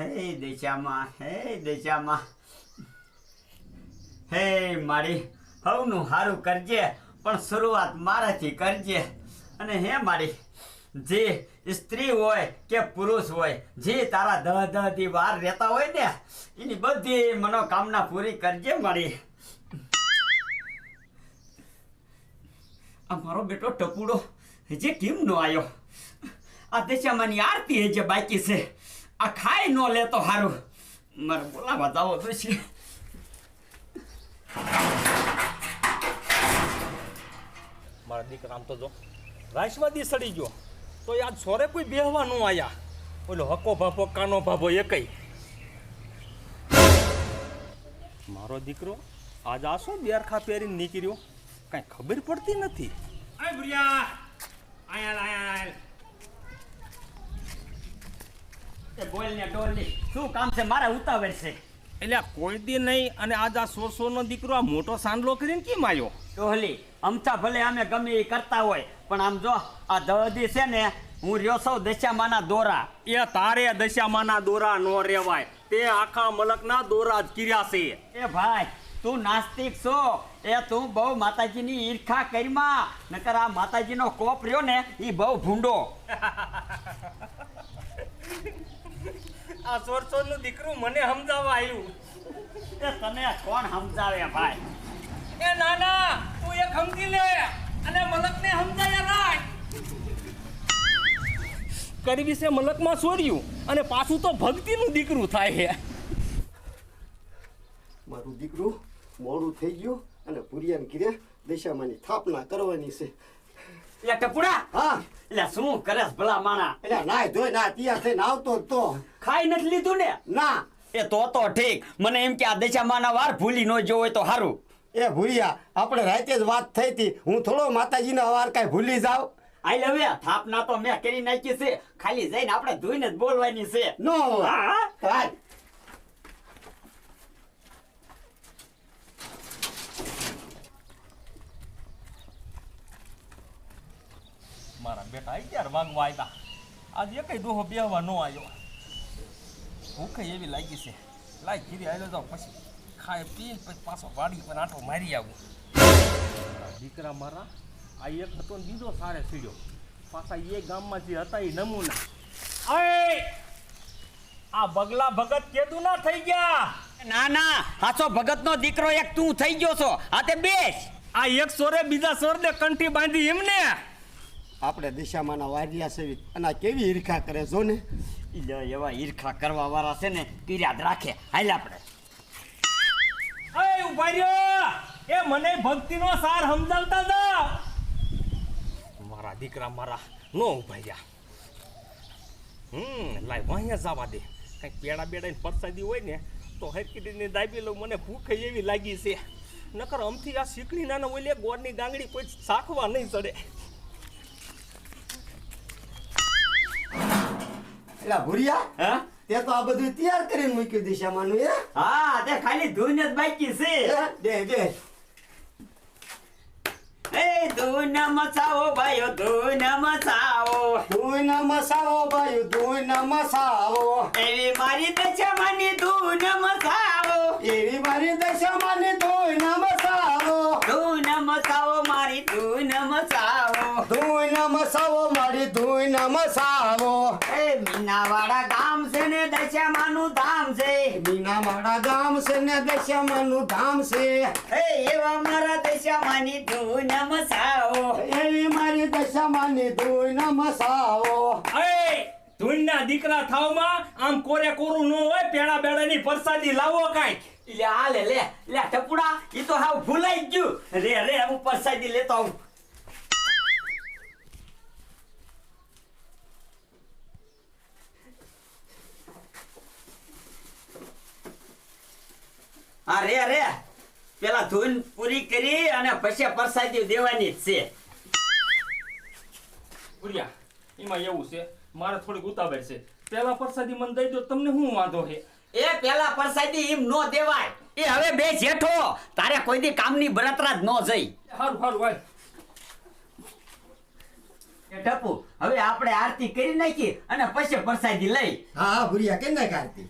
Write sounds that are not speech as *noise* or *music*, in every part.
હે દેચામાં હે દેચામાં હે મારી હવનું સારું કરજે, પણ શરૂઆત મારાથી કરજે. અને હે મારી, જે સ્ત્રી હોય કે પુરુષ હોય, જે તારા દહ દહથી વાર રહેતા હોય ને, એની બધી મનોકામના પૂરી કરજે મારી. આ મારો બેટો ટપુડો હજી કેમ નો આવ્યો આ દેશામાંની આરતી હજે બાકી છે. આ ખાઈ લે તો સારું મારે બોલાવા જાવો તો છે મારા દીકરા આમ તો જો રાશવાદી સડી ગયો. તો યાદ સોરે કોઈ બેહવા ન આયા? ઓલો હકો ભાભો કાનો ભાભો એકઈ મારો દીકરો આજ આસો બેરખા પહેરીને નીકળ્યો? કાંઈ ખબર પડતી નથી. આય ભુરિયા આયા આયા એ બોલ ને ડોલની શું કામ છે? મારે ઉતાવળ છે. એટલે આ કોઈ દી નહીં અને આજ આ સો સોનો દીકરો આ મોટો સાંડલો કરીને કેમ આવ્યો ડોહલી અમથા ભલે અમે ગમે એ કરતા હોય પણ આમ જો આ દહદી છે ને હું રહ્યો સૌ દશામાના દોરા. એ તારે દશામાના દોરા નો રેવાય. તે આખા મલકના દોરા જ કિર્યા છે. એ ભાઈ તું નાસ્તિક છો. એ તું બહુ માતાજીની ઈર્ખા કરીમાં નકર આ માતાજીનો કોપ રહ્યો ને એ બહુ ભૂંડો. *laughs* આ સોરસોરનું દીકરું મને સમજાવવા આવ્યું. એ તને કોણ સમજાવે ભાઈ? એ નાના તું એક સમજી લે અને મલકને સમજાયા રાખ. કરવી છે મલકમાં સોર્યું અને પાછું તો ભક્તિનું દીકરું થાય છે મારું દીકરું મોડું થઈ ગયું અને ભુરિયાને ઘીરે દિશામાંની સ્થાપના કરવાની છે. એટલે ટપુડા હા. એટલે શું કરે ભલા માણા? એટલે નાય ધોઈ ના તૈયાર થઈને આવતો તો. ખાઈ નથી લીધું ને? ના. એ તો તો ઠીક. મને એમ કે આ દશામાના વાર ભૂલી ન જો હોય તો સારું એ ભૂલિયા આપણે રાતે જ વાત થઈ હતી. હું થોડો માતાજીનો અવાર કાંઈ ભૂલી જાવ આઈ હવે થાપના તો મેં કરી નાખી છે. ખાલી જઈને આપણે ધોઈને જ બોલવાની છે. નો. હા. હાલ. બેટા અગિયાર વાગવા આવ્યા આજે એકઈ દોહો બેહવા ન આવ્યો ભૂખે એવી લાગી છે. લાઈ ઘીરી આવ્યો જાવ પછી. ખાય પી પછી પાછો વાડી પર આંટો મારી આવું. દીકરા મારા આ એક હતો ને બીજો સારે સીડ્યો. પાછા એ ગામમાં જે હતા એ નમૂના. આ બગલા ભગત કેદું ના થઈ ગયા. ના ના હાચો ભગત નો દીકરો એક તું થઈ ગયો છો. આ તે બેસ. આ એક સોરે બીજા સોરને કંઠી બાંધી એમને. આપણે દિશામાં વારિયા છે અને કેવી ઈર્ખા કરે જો ને? એવા ઈર્ખા કરવા વાળા છે ને કિર્યાદ રાખે. હાલ આપણે. ઊભા રહ્યો. એ મને ભક્તિનો સાર સમજાવતા જાઓ મારા દીકરા મારા નો ઊભા રહ્યા. હમ લાય વાહિયા જવા દે. કંઈક પેડા બેડા પરસાદી હોય ને તો હરકીટીની દાબી લઉં મને ભૂખ એવી લાગી છે. નકર અમથી આ શીકડી નાના ઓલે ગોળની ગાંગડી કોઈ સાખવા નહીં ચડે. એટલે ભૂરિયા હા? તે તો આ બધું તૈયાર કરીને મૂક્યું દિશામાનું એ હા તે ખાલી ધૂન જ બાકી છે. દે દે. એ ધૂન મચાવો ભાઈઓ ધૂન મસાવો. ધોઈને મસાવો એવી મારી દશામાની ધૂન મચાવો એવી મારી દશામાની ધોઈને મસાવો. ધૂન મારી ધૂન ધોઈને મસાવો મારી ધોઈને મસાવો. એ મીનાવાડા ગામ છે ને દશામાનું ધામ છે. મારા ગામ છે ને દશામાનું ધામ છે. એ એવા મારા દશામાની ધૂન મચાવો એવી મારી દશામાની ધોઈને મસાવો. અય ધૂળના દીકરા થાવમાં આમ કોરે કોરું ન હોય પેડા બેડાની પરસાદી લાવો કાંઈક. લે આ લે લે લે ટપુડા એ તો હાવ ભૂલાઈ ગયું. રે રે હું પરસાદી લેતો આવું. હા રે રે. પેલા ધૂન પૂરી કરી અને પછી પરસાદી દેવાની જ છે. ભુરિયા એમાં એવું છે મારે થોડીક ઉતાવળ છે. પેલા પરસાદી મને દઈ દો તમને શું વાંધો છે? એ પેલા પરસાદી એમ નો દેવાય. એ હવે બે જેઠો. તારે કોઈ દી કામની બળતરા જ ન જઈ. હારું હારું ભાઈ એ ટપુ હવે આપણે આરતી કરી નાખી અને પછી પરસાદી લઈ. હા હા ભૂરિયા કેમ ના કાઢતી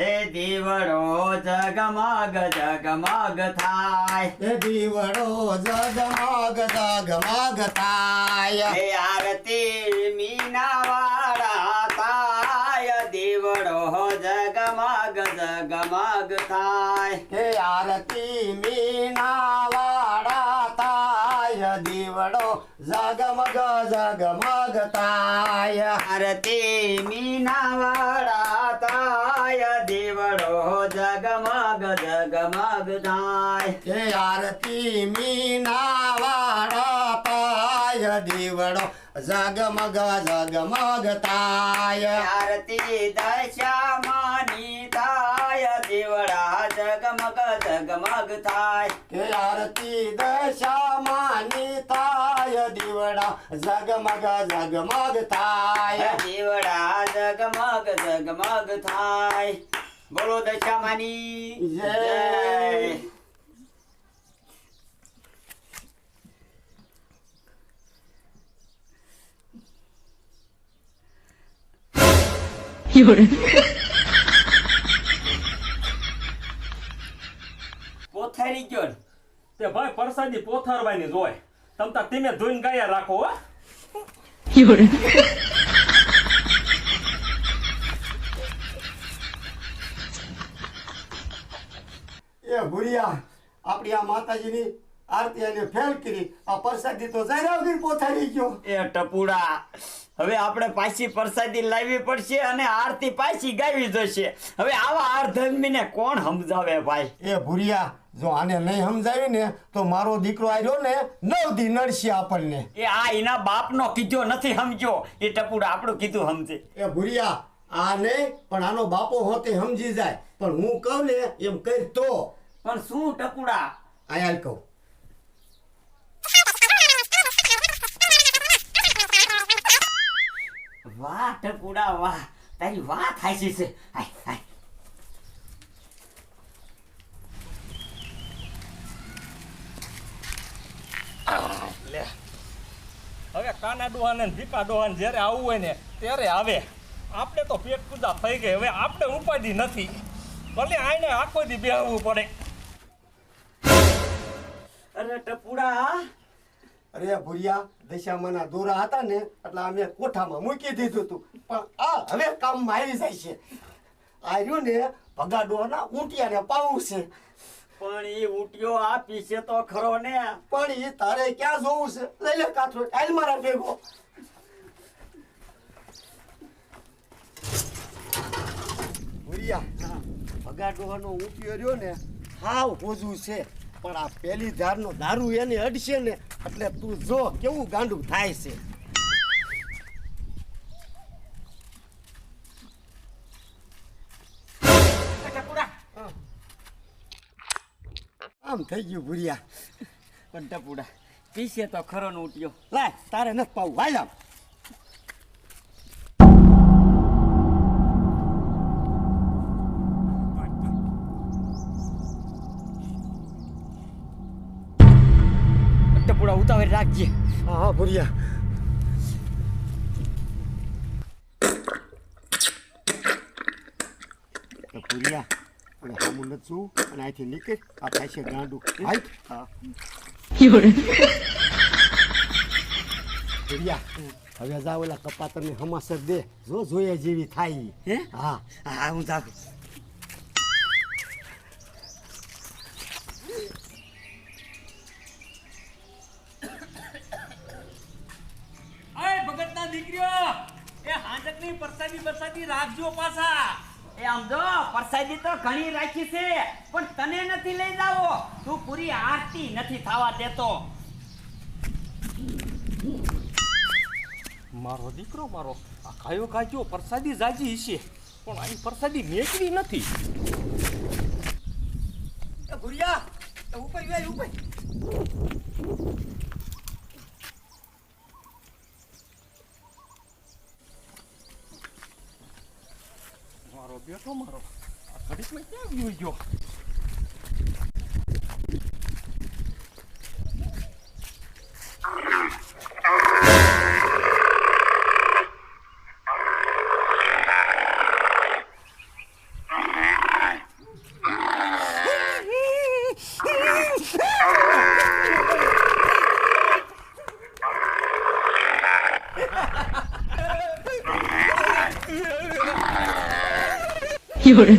હે દીવડો જગમગ જગમગ થાય. હે દીવડો જગમગ જગમગ થાય. હે આરતી મીનાવાળા થાય. દીવડો જગમગ જગમગ થાય. હે આરતી મીનાવાળા થાય. દીવડો જગમગ જગમગ થાય. આરતી મીનાવાળા જગમગ જગમગ થાય હે આરતી મીના વાળા તાય દીવડો જગમગ જગમગ તાય આરતી દશામાની થાય દીવડા જગમગ જગમગ થાય હે આરતી દશામાની તાય દીવડા જગમગ બોલો દશામાની. જય. *laughs* પોથારી ગયો તે ભાઈ પરસાદી પોથારવાની જોય તમતા તમે ધોઈને ગાયા રાખો હો. *laughs* એ આપણી આ માતાજીની આરતી અને ફેલ કરી. આ પ્રસાદી તો જયરાવગીર પોથારી ગયો. એ ટપુડા હવે આપણે પાછી પ્રસાદી લાવવી પડશે અને આરતી પાછી ગાવી જશે. હવે આવા આર્ધર્મીને કોણ સમજાવે ભાઈ? એ ભૂરિયા જો આને નહીં સમજાવી ને તો મારો દીકરો આવ્યો ને નવ દી નડશે આપણને. એ આ એના બાપનો કીધો નથી સમજ્યો. એ ટપુડા આપણું કીધું સમજે. એ ભૂરિયા આ નહીં પણ આનો બાપો હોતે સમજી જાય. પણ હું કહું ને એમ કરી તો પણ શું ટકુડા? આયાલ કહું. વાહ ટકુડા વાહ. તારી વાહ થાય છે. હાય હાય. લે. હવે કાના ડોહાને ને ભીકા ડોહાને જ્યારે આવવું હોય ને ત્યારે આવે. આપણે તો પેટ પૂજા થઈ ગઈ. હવે આપણે ઉપાધિ નથી. ભલે આઈને આખો દી બેહવું પડે. અરે ટપુડા. અરે ભૂરિયા દશામાના દોરા હતા ને એટલે અમે કોઠામાં મૂકી દીધું હતું પણ આ હવે કામમાં આવી જાય છે. આવ્યું ને ભગાડોના ઊંટિયાને પાવું છે. પણ એ ઊંટિયો આપી છે તો ખરો ને. પણ એ તારે ક્યાં જોવું છે? લઈ લે કાથરો ટાઈલ મારા ભેગો. ભુરિયા ભગાડોનો ઊંટિયો રહ્યો ને હાવ હોજું છે. પણ આ પેલી ધારનો દારૂ એને અડશે ને એટલે તું જો કેવું ગાંડું થાય છે. આમ થઈ ગયું ભૂરિયા. પણ ટપુડા પીસે તો ખરો નો ઊંટિયો લાય તારે નથી પાવું. હાલ આમ. ઉતાવળ રાખજે. હા હા ભૂરિયા. તો ભૂરિયા અને અને અહીંથી નીકળ આ થાય છે ગાંડું. હાલ હા. ભૂરિયા હવે જાવ ઓલા કપાતરને હમાસર દે. જો જોઈએ જેવી થાય હે? હા. હા હું જાઉં. પરસાદી પરસાદી રાખજો પાછા. એ આમ જો પ્રસાદી તો ઘણી રાખી છે પણ તને નથી લઈ જાવો. તું પૂરી આરતી નથી થવા દેતો. મારો દીકરો મારો આ કાયો કાજો પરસાદી જાજી છે પણ આ પરસાદી મેકવી નથી. એ ભૂરિયા એ ઉપર ઉપર મારો બેટો મારો આ ઘડીકમાં ક્યાં ગયો 有人，